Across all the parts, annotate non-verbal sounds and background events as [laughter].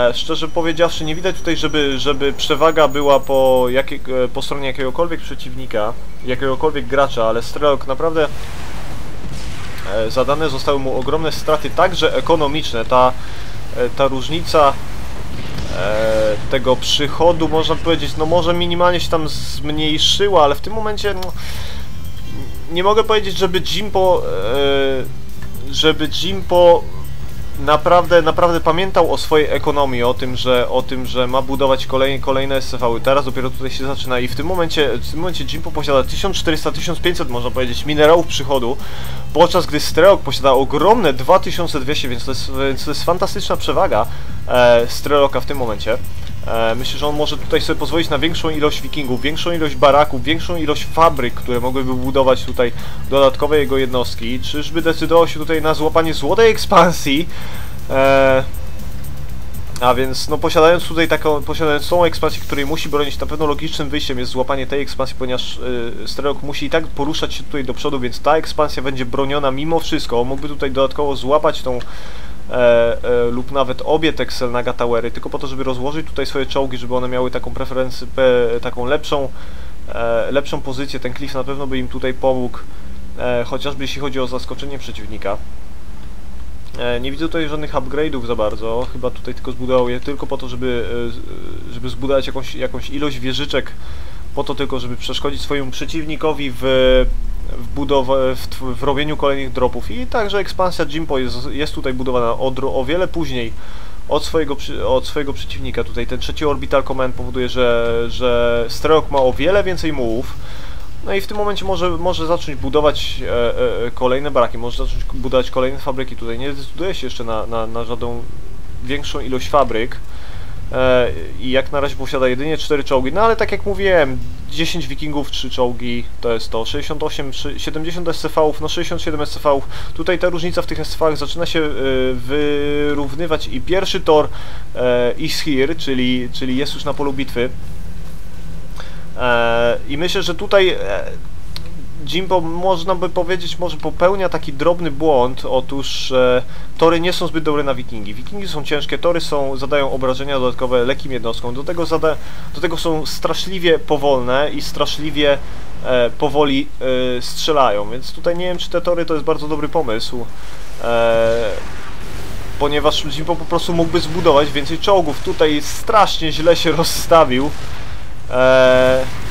E, Szczerze powiedziawszy, nie widać tutaj, żeby, żeby przewaga była po, jakie, e, po stronie jakiegokolwiek przeciwnika, jakiegokolwiek gracza, ale Strelok naprawdę e, zadane zostały mu ogromne straty, także ekonomiczne. Ta, ta różnica tego przychodu, można powiedzieć, no może minimalnie się tam zmniejszyła, ale w tym momencie no, nie mogę powiedzieć, żeby Jimpo, żeby Jimpo naprawdę, naprawdę pamiętał o swojej ekonomii, o tym, że, o tym, że ma budować kolejne, kolejne SCV-y. Teraz dopiero tutaj się zaczyna i w tym momencie, w tym momencie Jimpo posiada 1400-1500, można powiedzieć, minerałów przychodu, podczas gdy Streok posiada ogromne 2200, więc to jest, więc to jest fantastyczna przewaga e, Streloka w tym momencie. E, myślę, że on może tutaj sobie pozwolić na większą ilość wikingów, większą ilość baraków, większą ilość fabryk, które mogłyby budować tutaj dodatkowe jego jednostki. Czyżby decydował się tutaj na złapanie złotej ekspansji? E, a więc, no posiadając tutaj taką, posiadając tą ekspansję, której musi bronić, na pewno logicznym wyjściem jest złapanie tej ekspansji, ponieważ y, Strelok musi i tak poruszać się tutaj do przodu, więc ta ekspansja będzie broniona mimo wszystko. On mógłby tutaj dodatkowo złapać tą e, e, lub nawet obie te Xelnaga Towery, tylko po to, żeby rozłożyć tutaj swoje czołgi, żeby one miały taką preferencję, taką lepszą, e, lepszą pozycję. Ten Cliff na pewno by im tutaj pomógł, e, chociażby jeśli chodzi o zaskoczenie przeciwnika. E, Nie widzę tutaj żadnych upgrade'ów za bardzo, chyba tutaj tylko zbudował je tylko po to, żeby, e, żeby zbudować jakąś, jakąś ilość wieżyczek, po to tylko, żeby przeszkodzić swojemu przeciwnikowi w, w, budowę, w, w robieniu kolejnych dropów. I także ekspansja Jimpo jest, jest tutaj budowana o, dro- o wiele później od swojego, od swojego przeciwnika. Tutaj ten trzeci Orbital Command powoduje, że, że Strelok ma o wiele więcej mułów. No i w tym momencie może, może zacząć budować e, e, kolejne baraki, może zacząć budować kolejne fabryki. Tutaj nie decyduje się jeszcze na, na, na żadną większą ilość fabryk. E, I jak na razie posiada jedynie 4 czołgi. No ale tak jak mówiłem, 10 wikingów, 3 czołgi to jest to. 68, trzy- 70 SCV-ów, no 67 SCV-ów. Tutaj ta różnica w tych SCV-ach zaczyna się e, wyrównywać i pierwszy tor e, is here, czyli, czyli jest już na polu bitwy. E, I myślę, że tutaj e, Jimbo można by powiedzieć, może popełnia taki drobny błąd. Otóż e, tory nie są zbyt dobre na wikingi. Wikingi są ciężkie, tory są, zadają obrażenia dodatkowe lekkim jednostkom. Do tego, zada, do tego są straszliwie powolne i straszliwie e, powoli e, strzelają. Więc tutaj nie wiem, czy te tory to jest bardzo dobry pomysł. E, ponieważ Jimbo po prostu mógłby zbudować więcej czołgów. Tutaj strasznie źle się rozstawił. Eee,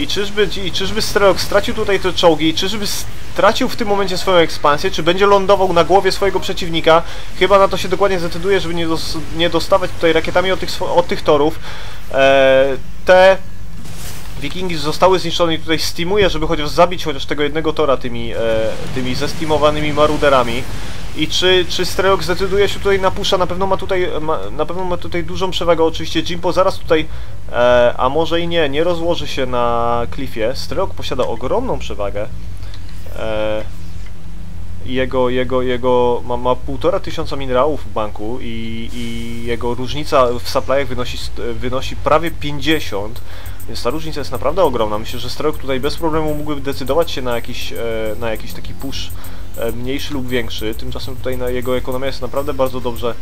I czyżby, I czyżby Strelok stracił tutaj te czołgi? I czyżby stracił w tym momencie swoją ekspansję? Czy będzie lądował na głowie swojego przeciwnika? Chyba na to się dokładnie zdecyduje, żeby nie, dos nie dostawać tutaj rakietami od tych, od tych torów. Eee, te Wikingi zostały zniszczone i tutaj steamuje, żeby chociaż zabić chociaż tego jednego tora tymi, e, tymi zestimowanymi maruderami. I czy, czy Strelok zdecyduje się tutaj na pusza? Na pewno ma tutaj, ma, na pewno ma tutaj dużą przewagę. Oczywiście Jimpo zaraz tutaj, e, a może i nie, nie rozłoży się na klifie. Strelok posiada ogromną przewagę. E, jego, jego, jego ma, ma półtora tysiąca minerałów w banku i, i jego różnica w supplyach wynosi, wynosi prawie 50, więc ta różnica jest naprawdę ogromna. Myślę, że Strelok tutaj bez problemu mógłby decydować się na jakiś, e, na jakiś taki push e, mniejszy lub większy. Tymczasem tutaj jego ekonomia jest naprawdę bardzo dobrze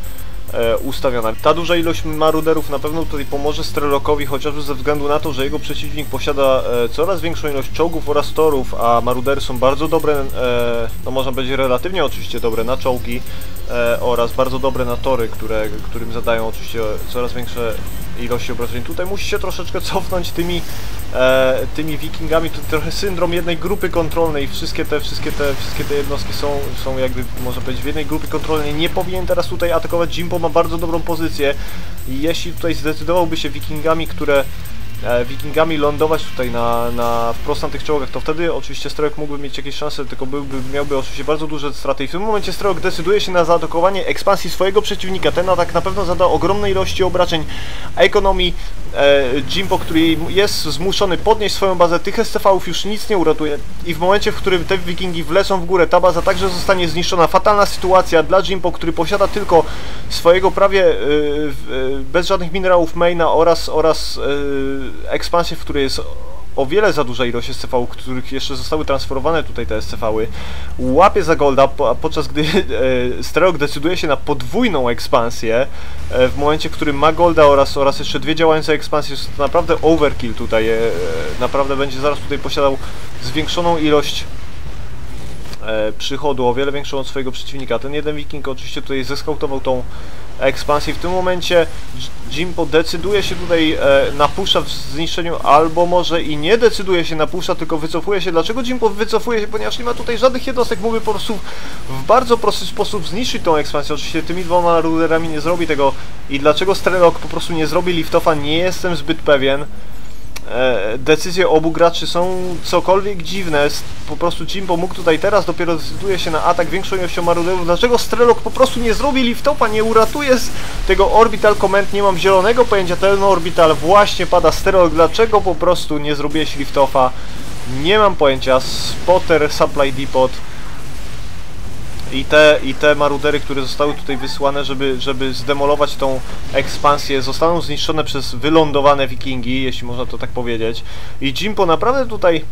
e, ustawiona. Ta duża ilość maruderów na pewno tutaj pomoże Strelokowi, chociażby ze względu na to, że jego przeciwnik posiada coraz większą ilość czołgów oraz torów, a marudery są bardzo dobre, no można powiedzieć relatywnie oczywiście dobre na czołgi oraz bardzo dobre na tory, które, którym zadają oczywiście coraz większe ilości obrażeń. Tutaj musi się troszeczkę cofnąć tymi, e, tymi wikingami, to trochę syndrom jednej grupy kontrolnej, wszystkie te, wszystkie te, wszystkie te jednostki są, są jakby, można powiedzieć, w jednej grupie kontrolnej. Nie powinien teraz tutaj atakować, Jimbo ma bardzo dobrą pozycję jeśli tutaj zdecydowałby się wikingami, które wikingami lądować tutaj na, na wprost na tych czołgach, to wtedy oczywiście Strelok mógłby mieć jakieś szanse, tylko byłby, miałby oczywiście bardzo duże straty i w tym momencie Strelok decyduje się na zaatakowanie ekspansji swojego przeciwnika. Ten atak na pewno zada ogromne ilości obrażeń ekonomii. E, Jimbo, który jest zmuszony podnieść swoją bazę, tych SCV-ów już nic nie uratuje i w momencie, w którym te wikingi wlecą w górę, ta baza także zostanie zniszczona. Fatalna sytuacja dla Jimbo, który posiada tylko swojego prawie e, e, bez żadnych minerałów maina oraz, oraz e, ekspansję, w której jest o wiele za duża ilość SCV, których jeszcze zostały transferowane tutaj te SCV-y. Łapie za Golda, po, podczas gdy [laughs] e, Strelok decyduje się na podwójną ekspansję e, w momencie, w którym ma Golda oraz, oraz jeszcze dwie działające ekspansje. Jest to naprawdę overkill tutaj. E, naprawdę będzie zaraz tutaj posiadał zwiększoną ilość e, przychodu, o wiele większą od swojego przeciwnika. Ten jeden wiking oczywiście tutaj zeskautował tą ekspansję. W tym momencie Jimpo decyduje się tutaj e, na pusza w zniszczeniu, albo może i nie decyduje się na pusza, tylko wycofuje się. Dlaczego Jimpo wycofuje się? Ponieważ nie ma tutaj żadnych jednostek, mógłby po prostu w bardzo prosty sposób zniszczyć tą ekspansję. Oczywiście tymi dwoma ruderami nie zrobi tego. I dlaczego Strelok po prostu nie zrobi liftofa, nie jestem zbyt pewien. E, decyzje obu graczy są cokolwiek dziwne. Po prostu Jimbo mógł tutaj teraz, dopiero decyduje się na atak większą ilością maruderów. Dlaczego Strelok po prostu nie zrobi liftopa, nie uratuje z tego Orbital Command? Nie mam zielonego pojęcia, ten Orbital właśnie pada Strelok. Dlaczego po prostu nie zrobiłeś liftofa? Nie mam pojęcia. Spotter Supply Depot i te, i te marudery, które zostały tutaj wysłane, żeby, żeby zdemolować tą ekspansję, zostaną zniszczone przez wylądowane wikingi, jeśli można to tak powiedzieć. I Jimpo naprawdę tutaj...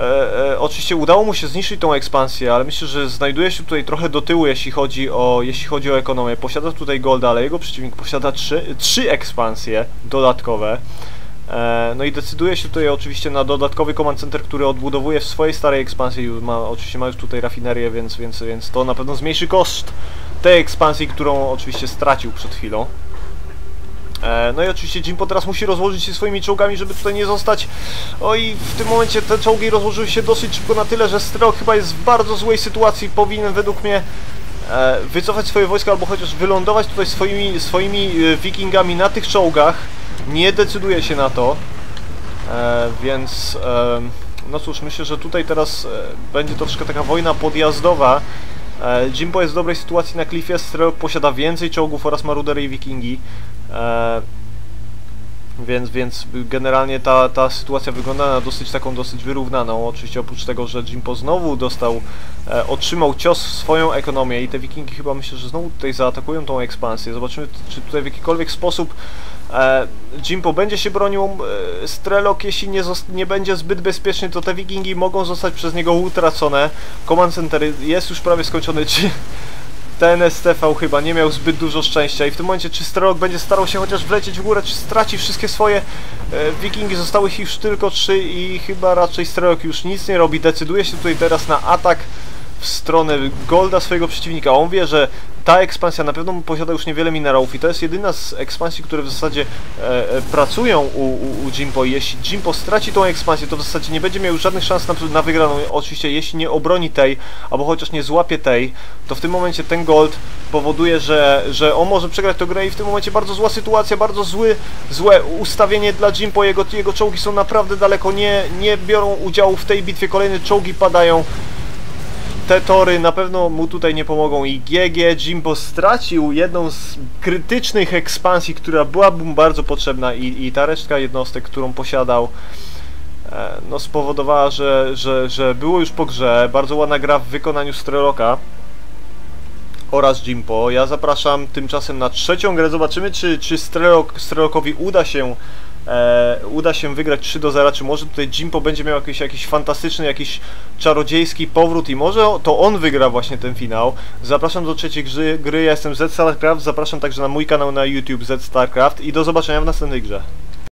E, e, oczywiście udało mu się zniszczyć tą ekspansję, ale myślę, że znajduje się tutaj trochę do tyłu, jeśli chodzi o, jeśli chodzi o ekonomię. Posiada tutaj Golda, ale jego przeciwnik posiada trzy, trzy ekspansje dodatkowe. E, no i decyduje się tutaj oczywiście na dodatkowy command center, który odbudowuje w swojej starej ekspansji. Ma, oczywiście ma już tutaj rafinerię, więc, więc, więc to na pewno zmniejszy koszt tej ekspansji, którą oczywiście stracił przed chwilą. E, no i oczywiście Jimpo teraz musi rozłożyć się swoimi czołgami, żeby tutaj nie zostać. Oj, w tym momencie te czołgi rozłożyły się dosyć szybko na tyle, że Strel chyba jest w bardzo złej sytuacji. Powinien według mnie e, wycofać swoje wojska albo chociaż wylądować tutaj swoimi, swoimi wikingami na tych czołgach nie decyduje się na to, e, więc e, no cóż, myślę, że tutaj teraz e, będzie troszkę taka wojna podjazdowa. E, Jimbo jest w dobrej sytuacji na klifie, Strelok posiada więcej czołgów oraz marudery i wikingi. Więc, więc generalnie ta, ta sytuacja wygląda na dosyć taką dosyć wyrównaną. Oczywiście oprócz tego, że Jimpo znowu dostał, e, otrzymał cios w swoją ekonomię i te wikingi chyba myślę, że znowu tutaj zaatakują tą ekspansję. Zobaczymy, czy tutaj w jakikolwiek sposób e, Jimpo będzie się bronił. E, Strelok, jeśli nie, nie będzie zbyt bezpieczny, to te wikingi mogą zostać przez niego utracone. Command Center jest już prawie skończony. Czy ten STV chyba nie miał zbyt dużo szczęścia i w tym momencie czy Strelok będzie starał się chociaż wlecieć w górę, czy straci wszystkie swoje e, wikingi, zostały ich już tylko trzy i chyba raczej Strelok już nic nie robi, decyduje się tutaj teraz na atak w stronę Golda swojego przeciwnika. On wie, że ta ekspansja na pewno posiada już niewiele minerałów i to jest jedyna z ekspansji, które w zasadzie e, e, pracują u, u, u Jimpo. Jeśli Jimpo straci tą ekspansję, to w zasadzie nie będzie miał już żadnych szans na, na wygraną. Oczywiście jeśli nie obroni tej, albo chociaż nie złapie tej, to w tym momencie ten gold powoduje, że, że on może przegrać tę grę i w tym momencie bardzo zła sytuacja, bardzo zły, złe ustawienie dla Jimpo. Jego, jego czołgi są naprawdę daleko, nie, nie biorą udziału w tej bitwie. Kolejne czołgi padają te tory na pewno mu tutaj nie pomogą. I GG Jimbo stracił jedną z krytycznych ekspansji, która byłaby mu bardzo potrzebna. I, i ta resztka jednostek, którą posiadał e, no spowodowała, że, że, że było już po grze, bardzo ładna gra w wykonaniu Streloka oraz Jimpo. Ja zapraszam tymczasem na trzecią grę, zobaczymy czy, czy Strelok, Strelokowi uda się e, uda się wygrać 3 do 0, czy może tutaj Jimpo będzie miał jakiś, jakiś fantastyczny, jakiś czarodziejski powrót i może to on wygra właśnie ten finał. Zapraszam do trzeciej gry, gry ja jestem Z Starcraft, zapraszam także na mój kanał na YouTube Z Starcraft i do zobaczenia w następnej grze.